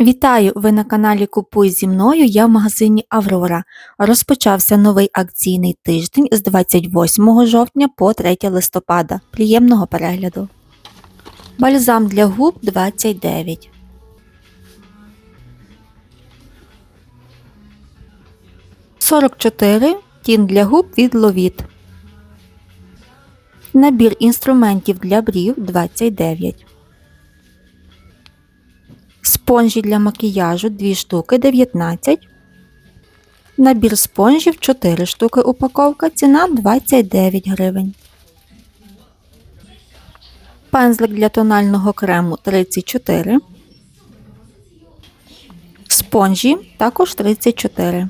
Вітаю! Ви на каналі Купуй зі мною. Я в магазині Аврора. Розпочався новий акційний тиждень з 28 жовтня по 3 листопада. Приємного перегляду. Бальзам для губ 29. Сорок чотири. Тін для губ від Ловіт. Набір інструментів для брів 29. Спонжі для макіяжу 2 штуки 19. Набір спонжів 4 штуки упаковка. Ціна 29 гривень. Пензлик для тонального крему 34. Спонжі також 34.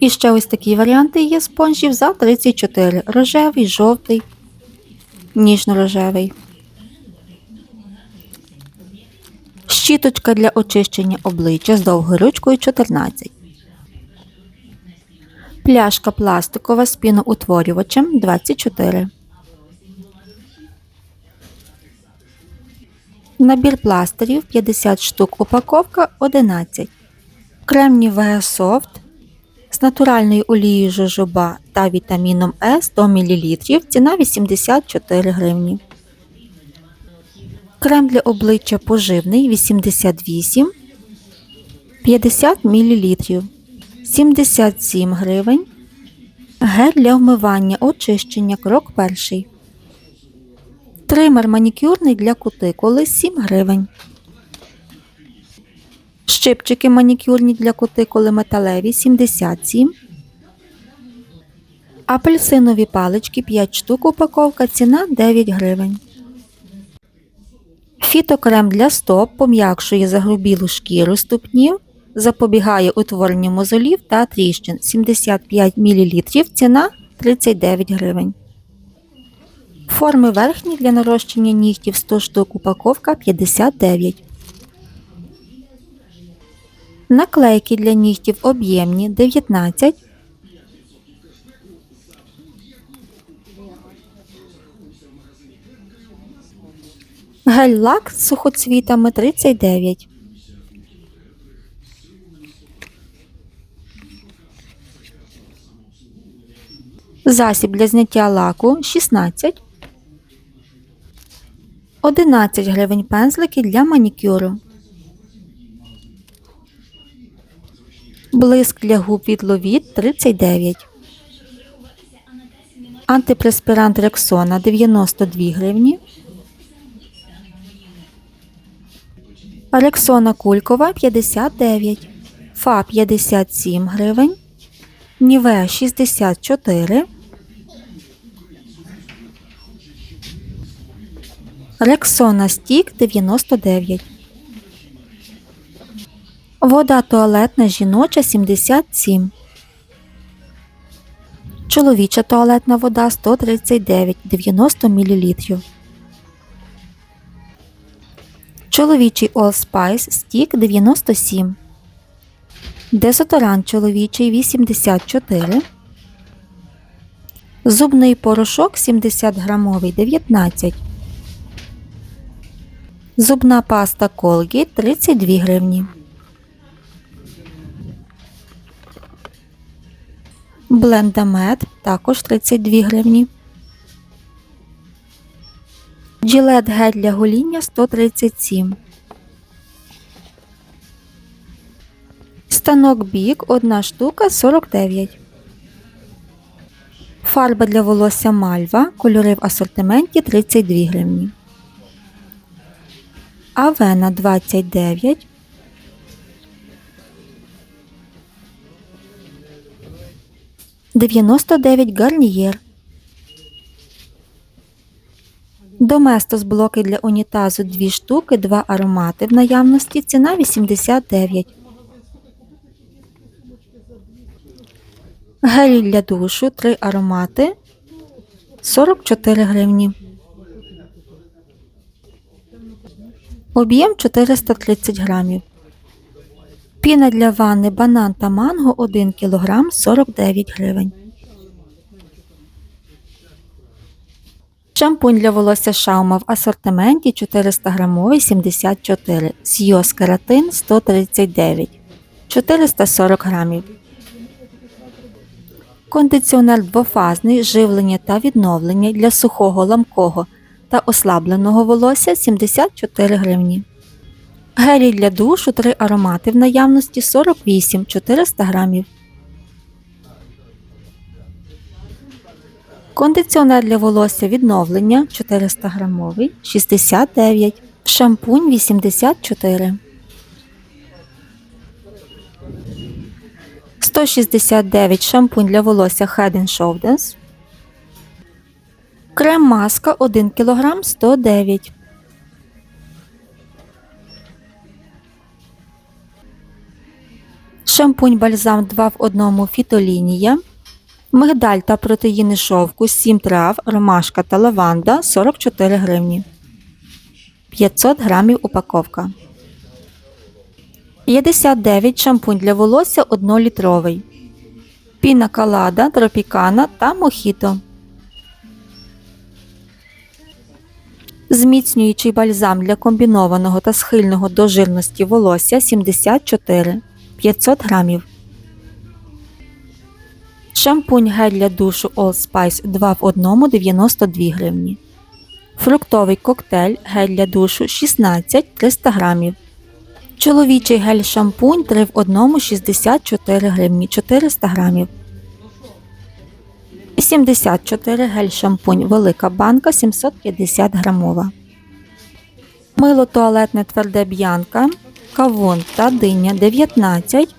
І ще ось такі варіанти є спонжів за 34. Рожевий, жовтий, ніжно-рожевий. Щіточка для очищення обличчя з довгою ручкою 14. Пляшка пластикова з піноутворювачем 24. Набір пластирів 50 штук упаковка 11. Крем Soft з натуральною олією жожоба та вітаміном Е 100 мл. Ціна 84 гривні. Крем для обличчя поживний 88 50 мл. 77 гривень. Гель для вмивання очищення крок перший. Тример манікюрний для кутикули 7 гривень. Щипчики манікюрні для кутикули металеві 77. Апельсинові палички 5 штук упаковка. Ціна 9 гривень. Фітокрем для стоп пом'якшує загрубілу шкіру ступнів, запобігає утворенню мозолів та тріщин 75 мл. Ціна 39 гривень. Форми верхні для нарощення нігтів 100 штук упаковка 59. Наклейки для нігтів об'ємні 19. Гель-лак з сухоцвітами 39. Засіб для зняття лаку 16. 11 гривень пензлики для манікюру. Блиск для губ від Ловіт 39. Антипреспірант Рексона 92 гривні. Рексона Кулькова 59. Фа 57 гривень. Ніве 64. Рексона Стік 99. Вода туалетна жіноча 77. Чоловіча туалетна вода 139 90 мл. Чоловічий All Spice стік 97. Дезодорант чоловічий 84. Зубний порошок 70 грамовий 19. Зубна паста Colgate 32 гривні. Блендамед також 32 гривні. Джилет гель для гоління 137. Станок бік 1 штука 49. Фарба для волосся мальва. Кольори в асортименті 32 гривні. Авена 29. Дев'яносто дев'ять гарнієр. Доместос блоки для унітазу 2 штуки, 2 аромати в наявності. Ціна 89. Гелі для душу 3 аромати 44 гривні. Об'єм 430 грамів. Піна для ванни банан та манго 1 кг 49 гривень. Шампунь для волосся Шаума в асортименті 400 грамовий 74, Сйоз кератин 139, 440 грамів. Кондиціонер двофазний, живлення та відновлення для сухого ламкого та ослабленого волосся 74 гривні. Гелій для душу 3 аромати в наявності 48 400 грамів. Кондиціонер для волосся відновлення 400 грамовий 69, шампунь 84. 169 шампунь для волосся Head Shoulders. Крем маска 1 кг 109. Шампунь бальзам 2 в 1 фітолінія. Мигдаль та протеїни шовку 7 трав, ромашка та лаванда 44 гривні. 500 грамів упаковка. 59 шампунь для волосся 1-літровий. Піна калада, тропікана та мохіто. Зміцнюючий бальзам для комбінованого та схильного до жирності волосся 74 500 грамів. Шампунь гель для душу All Spice 2 в 1 92 гривні. Фруктовий коктейль гель для душу 16 300 грамів. Чоловічий гель шампунь 3 в 1 64 гривні 400 грамів. 74 гель шампунь велика банка 750 грамова. Мило туалетне тверде б'янка, кавун та диня 19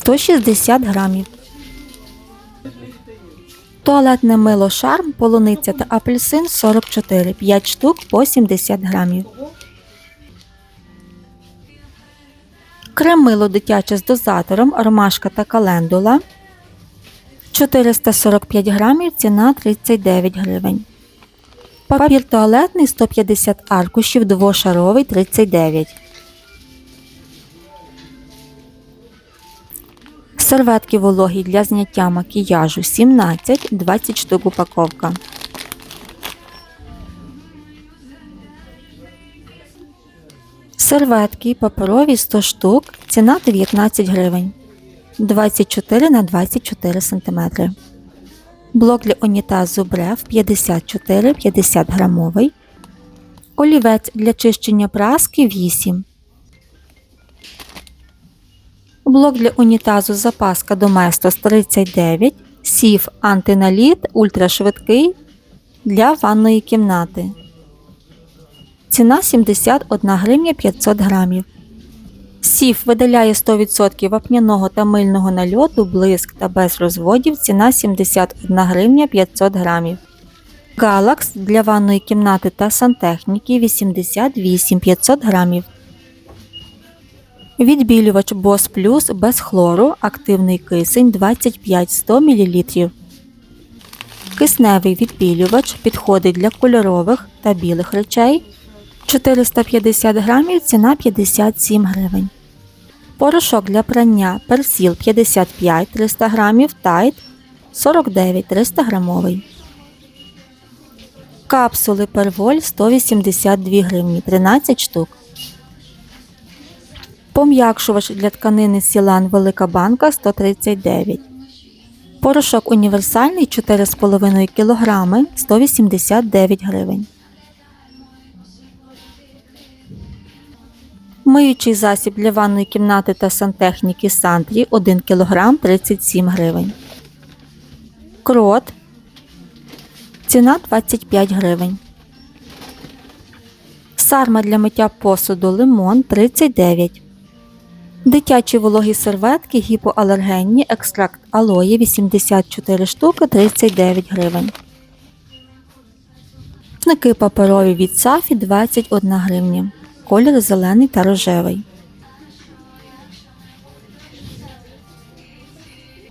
160 грамів. Туалетне мило шарм, полуниця та апельсин 44, 5 штук по 70 грамів. Крем мило дитяче з дозатором, ромашка та календула 445 грамів, ціна 39 гривень. Папір туалетний 150 аркушів, двошаровий 39. Серветки вологі для зняття макіяжу 17, 20 штук упаковка. Серветки паперові 100 штук, ціна 19 гривень. 24 на 24 см. Блок для унітазу Брев 54 50 грамовий. Олівець для чищення праски 8. Блок для унітазу запаска Доместос 39. Сів антиналіт ультрашвидкий для ванної кімнати. Ціна 71 гривня 500 грамів. Сіф видаляє 100% вапняного та мильного нальоту, блиск та без розводів. Ціна 71 гривня 500 грамів. Галакс для ванної кімнати та сантехніки 88 500 грамів. Відбілювач Boss Plus без хлору, активний кисень 25-100 мл. Кисневий відбілювач підходить для кольорових та білих речей 450 грамів, ціна 57 гривень. Порошок для прання персіл 55 300 грамів, тайт 49 300 грамовий. Капсули перволь 182 гривні 13 штук. Пом'якшувач для тканини Сілан Велика банка 139. Порошок універсальний 4,5 кг 189 гривень. Миючий засіб для ванної кімнати та сантехніки Сантрі 1 кг 37 гривень. Крот. Ціна 25 гривень. Сарма для миття посуду лимон 39. Дитячі вологі серветки гіпоалергенні, екстракт алої 84 штуки 39 гривень. Рушники паперові від Сафі 21 гривня. Колір зелений та рожевий.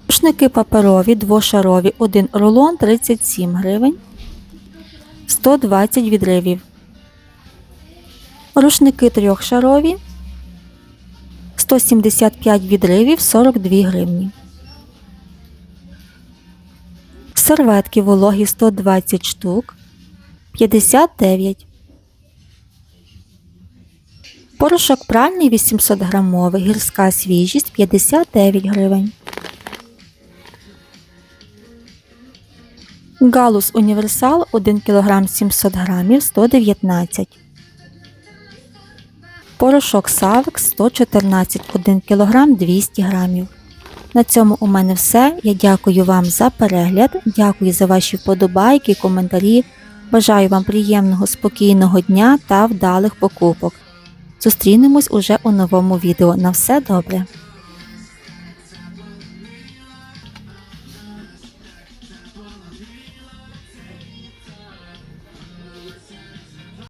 Рушники паперові двошарові 1 рулон 37 гривень. 120 відривів. Рушники трьохшарові 175 відривів 42 гривні. Серветки вологі 120 штук 59. Порошок пральний 800 грамовий, гірська свіжість 59 гривень. Галус універсал 1 кг 700 грамів 119. Порошок Савекс 114 1 кг 200 грамів. На цьому у мене все. Я дякую вам за перегляд, дякую за ваші вподобайки, коментарі. Бажаю вам приємного, спокійного дня та вдалих покупок. Зустрінемось уже у новому відео. На все добре!